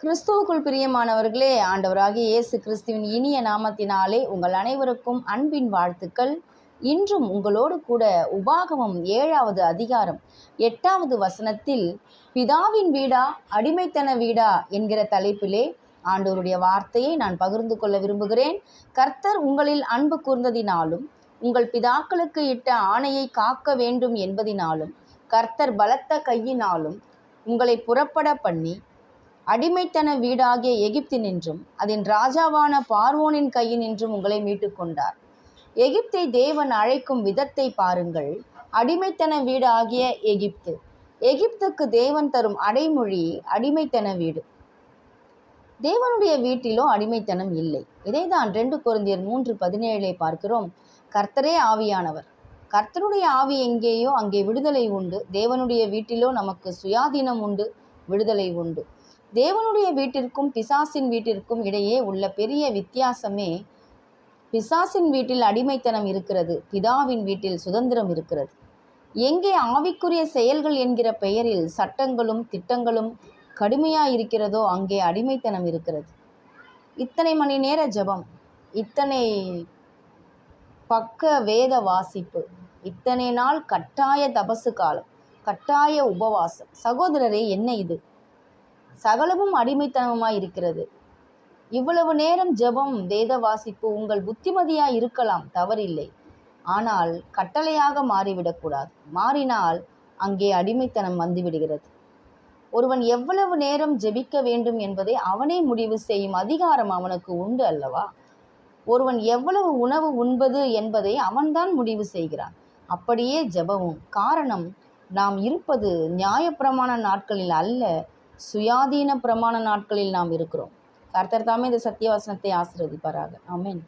கிறிஸ்துவுக்குள் பிரியமானவர்களே ஆண்டவராகிய இயேசு கிறிஸ்துவின் இனிய நாமத்தினாலே உங்கள் அனைவருக்கும் அன்பின் வாழ்த்துக்கள். இன்றும் உங்களோடு கூட உபாகமம் ஏழாவது அதிகாரம் எட்டாவது வசனத்தில் பிதாவின் வீடா அடிமைத்தன வீடா? என்கிற தலைப்பிலே ஆண்டவருடைய வார்த்தையை நான் பகிர்ந்து கொள்ள விரும்புகிறேன். கர்த்தர் உங்களில் அன்பு கூர்ந்ததினாலும் உங்கள் பிதாக்களுக்கு இட்ட ஆணையை காக்க வேண்டும் என்பதினாலும் கர்த்தர் பலத்த கையினாலும் உங்களை புறப்பட பண்ணி அடிமைத்தன வீடாகிய எகிப்தினின்றும் அதன் ராஜாவான பார்வோனின் கையினின்றும் உங்களை மீட்டுக்கொண்டார். எகிப்தை தேவன் அழைக்கும் விதத்தை பாருங்கள். அடிமைத்தன வீடாகிய எகிப்து. எகிப்துக்கு தேவன் தரும் அடைமொழி அடிமைத்தன வீடு. தேவனுடைய வீட்டிலோ அடிமைத்தனம் இல்லை. இதைதான் ரெண்டு குருந்தியர் மூன்று பதினேழை பார்க்கிறோம். கர்த்தரே ஆவியானவர். கர்த்தருடைய ஆவி எங்கேயோ அங்கே விடுதலை உண்டு. தேவனுடைய வீட்டிலோ நமக்கு சுயாதீனம் உண்டு விடுதலை உண்டு. தேவனுடைய வீட்டிற்கும் பிசாசின் வீட்டிற்கும் இடையே உள்ள பெரிய வித்தியாசமே பிசாசின் வீட்டில் அடிமைத்தனம் இருக்கிறது பிதாவின் வீட்டில் சுதந்திரம் இருக்கிறது. எங்கே ஆவிக்குரிய செயல்கள் என்கிற பெயரில் சட்டங்களும் திட்டங்களும் கடுமையாக இருக்கிறதோ அங்கே அடிமைத்தனம் இருக்கிறது. இத்தனை மணி நேர ஜெபம் இத்தனை பக்க வேத வாசிப்பு இத்தனை நாள் கட்டாய தபசு காலம் கட்டாய உபவாசம். சகோதரரே என்ன இது? சகலமும் அடிமைத்தனமாய் இருக்கிறது இவ்வளவு நேரம் ஜெபம் வேத வாசிப்பு உங்கள் புத்திமதியாய் இருக்கலாம் தவறில்லை. ஆனால் கட்டளையாக மாறிவிடக்கூடாது. மாறினால் அங்கே அடிமைத்தனம் வந்துவிடுகிறது. ஒருவன் எவ்வளவு நேரம் ஜெபிக்க வேண்டும் என்பதை அவனே முடிவு செய்யும் அதிகாரம் அவனுக்கு உண்டு அல்லவா? ஒருவன் எவ்வளவு உணவு உண்பது என்பதை அவன்தான் முடிவு செய்கிறான். அப்படியே ஜெபமும் காரணம் நாம் இருப்பது நியாயப்பிரமான நாட்களில் அல்ல. சுயாதீன பிரமாண நாட்களில் நாம் இருக்கிறோம். கர்த்தர் தாமே இந்த சத்தியவசனத்தை ஆசிர்வதிப்பாராக. ஆமென்.